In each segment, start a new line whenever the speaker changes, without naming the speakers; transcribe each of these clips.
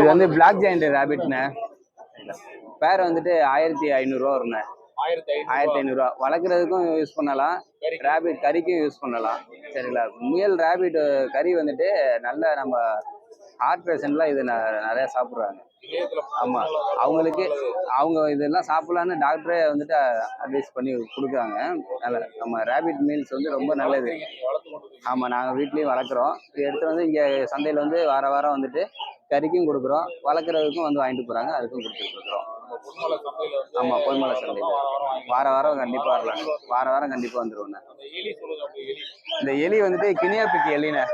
இது வந்து black joint ரேபிட்ண்ணே பேர் வந்துட்டு ஆயிரத்தி ஐநூறுரூவா வருண்ணே
ஆயிரத்தி ஐநூறு
ஆயிரத்தி ஐநூறுரூவா வளர்க்குறதுக்கும் யூஸ் பண்ணலாம். ரேபிட் கறிக்கும் யூஸ் பண்ணலாம். சரிங்களா? முயல் ரேபிட் கறி வந்துட்டு நல்ல நம்ம ஹார்ட் பேஷண்ட்லாம் இது நிறைய சாப்பிட்றாங்க.
இதயத்துல
ஆமா. அவங்களுக்கு அவங்க இதெல்லாம் சாப்பிடலான்னு டாக்டரே வந்துட்டு அட்வைஸ் பண்ணி கொடுக்குறாங்க. நல்ல நம்ம ரேபிட் மீல்ஸ் வந்து ரொம்ப நல்லது. ஆமாம் நாங்கள் வீட்லேயும் வளர்க்குறோம். எடுத்து வந்து இங்கே சந்தையில் வந்து வார வாரம் வந்துட்டு கறிக்கும் கொடுக்குறோம் வளர்க்குறதுக்கும் வந்து வாங்கிட்டு போகிறாங்க அதுக்கும் கொடுத்துட்டு இருக்கிறோம்.
நம்ம பொன்மலை சந்தையில
வார வாரம் கண்டிப்பாக வரலாம். வார வாரம் கண்டிப்பாக
எலி
இந்த எலி வந்துட்டு கினியாபிக் எலிண்ணே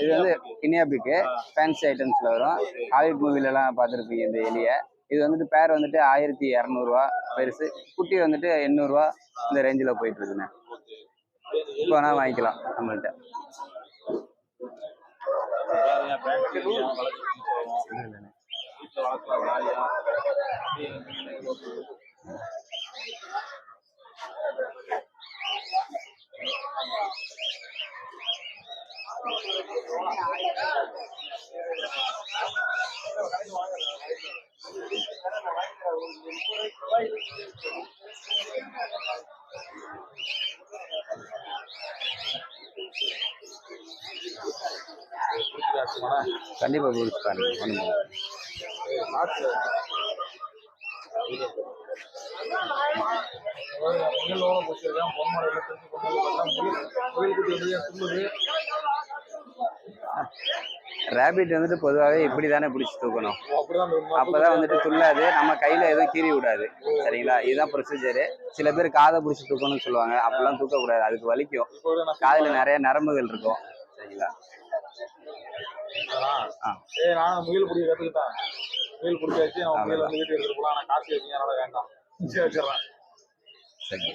இது வந்து கினியாபிக்கு ஃபேன்சி ஐட்டம்ஸில் வரும். ஹாலிவுட் மூவிலலாம் பார்த்துருப்பீங்க இந்த எலியை. இது வந்துட்டு பேர் வந்துட்டு ஆயிரத்தி இரநூறுவா பெருசு. குட்டி வந்துட்டு எண்ணூறுரூவா இந்த ரேஞ்சில் போயிட்டு இருக்குண்ணே இப்போ வேணால் வாங்கிக்கலாம் நம்மள்ட்ட. கண்டிப்பாக பாருங்க. பண்ணுங்க
நாட்டுல முயலோட பொன்மலை பார்த்தா முயல் முயல் வந்து துள்ளுது
ரேபிட் வந்துட்டு பொதுவாகவே இப்படி தானே பிடிச்சி தூக்கணும்.
ஓ,
அப்பதான் வந்துட்டு துள்ளாது நம்ம கையில எதுவும் கீறி விடாது. சரிங்களா? இதுதான் ப்ரொசீஜரு சில பேர் காதை பிடிச்சி தூக்கணும்னு சொல்லுவாங்க. அப்பெல்லாம் தூக்கக்கூடாது. அதுக்கு வலிக்கும்.
இப்போ
காதுல நிறைய நரம்புகள் இருக்கும். சரிங்களா? ஆ.
ஏய் நான் முயல் பிடிக்க கத்துக்கிட்டேன் முயல் பிடிச்சாச்சு அவன் முயல் வந்து வீட்டுக்கு எடுத்துட்டு போலாம். ஆனா காசு அதனால வேண்டாம். சரி வச்சிடறேன்
சரி